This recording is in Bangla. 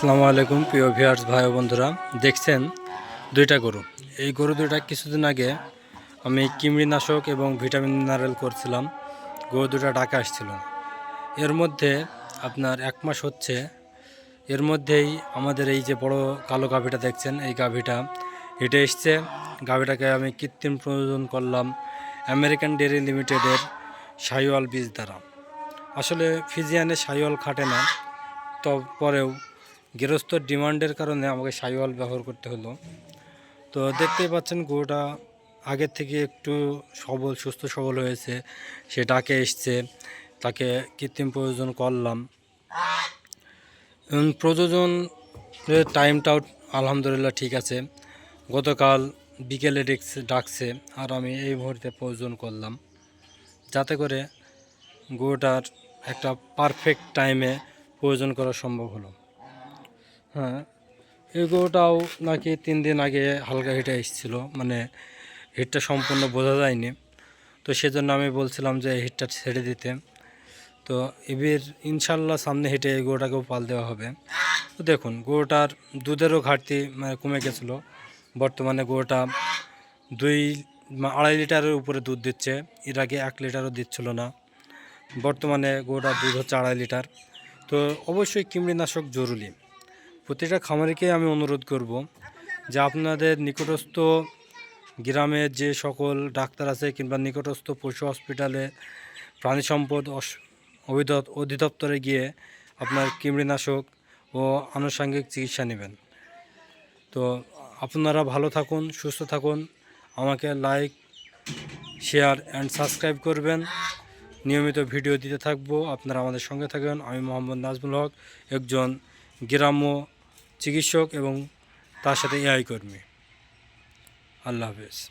আসসালামু আলাইকুম, প্রিয় ভিউয়ার্স, ভাই বন্ধুরা। দেখছেন দুইটা গরু। এই গরু দুইটা কিছুদিন আগে আমি কৃমিনাশক এবং ভিটামিন মিনারেল করছিলাম। গরু দুটা ডাকা আসছিল। এর মধ্যে আপনার এক মাস হচ্ছে। এর মধ্যেই আমাদের এই যে বড় কালো গাভিটা দেখছেন, এই গাভিটা হেঁটে এসছে। গাভিটাকে আমি কৃত্রিম প্রয়োজন করলাম আমেরিকান ডেয়ারি লিমিটেডের সাইওয়াল বীজ দ্বারা। আসলে ফিজিয়ানে সাইওয়াল খাটে না, তো পরেও গৃহস্থ ডিমান্ডের কারণে আমাকে সাইওয়াল ব্যবহার করতে হলো। তো দেখতেই পাচ্ছেন গরুটা আগের থেকে একটু সবল, সুস্থ, সবল হয়েছে। সে ডাকে এসছে, তাকে কৃত্রিম প্রয়োজন করলাম। প্রযোজনের টাইমটাও আলহামদুলিল্লাহ ঠিক আছে। গতকাল বিকেলে ডেকছে, ডাকছে, আর আমি এই মুহূর্তে প্রয়োজন করলাম। যাতে করে গরুটার একটা পারফেক্ট টাইমে প্রয়োজন করা সম্ভব হলো। হ্যাঁ এই গরুটাও নাকি তিন দিন আগে হালকা হিটে এসেছিল মানে হিটটা সম্পূর্ণ বোঝা যায়নি। তো সেজন্য আমি বলছিলাম যে হিটটা ছেড়ে দিতে। তো এবার ইনশাল্লাহ সামনে হেঁটে এই গরুটাকেও পাল দেওয়া হবে। তো দেখুন, গরুটার দুধেরও ঘাটতি মানে কমে গেছিল। বর্তমানে গরুটা দুই আড়াই লিটারের উপরে দুধ দিচ্ছে। এর আগে এক লিটারও দিচ্ছিল না। বর্তমানে গরুটার দুধ হচ্ছে আড়াই লিটার। তো অবশ্যই কৃমিনাশক জরুরি। প্রতিটা খামারিকে আমি অনুরোধ করব যে আপনাদের নিকটস্থ গ্রামে যে সকল ডাক্তার আছে কিংবা নিকটস্থ পশু হসপিটালে প্রাণী সম্পদ অধিদপ্তরে গিয়ে আপনার কৃমিনাশক ও আনুষঙ্গিক চিকিৎসা নেবেন। তো আপনারা ভালো থাকুন, সুস্থ থাকুন, আমাকে লাইক, শেয়ার অ্যান্ড সাবস্ক্রাইব করবেন। নিয়মিত ভিডিও দিতে থাকব, আপনারা আমাদের সঙ্গে থাকবেন আমি মোহাম্মদ নাজমুল হক, একজন গ্রাম্য চিকিৎসক এবং তার সাথে এআই কর্মী। আল্লাহ হাফেজ।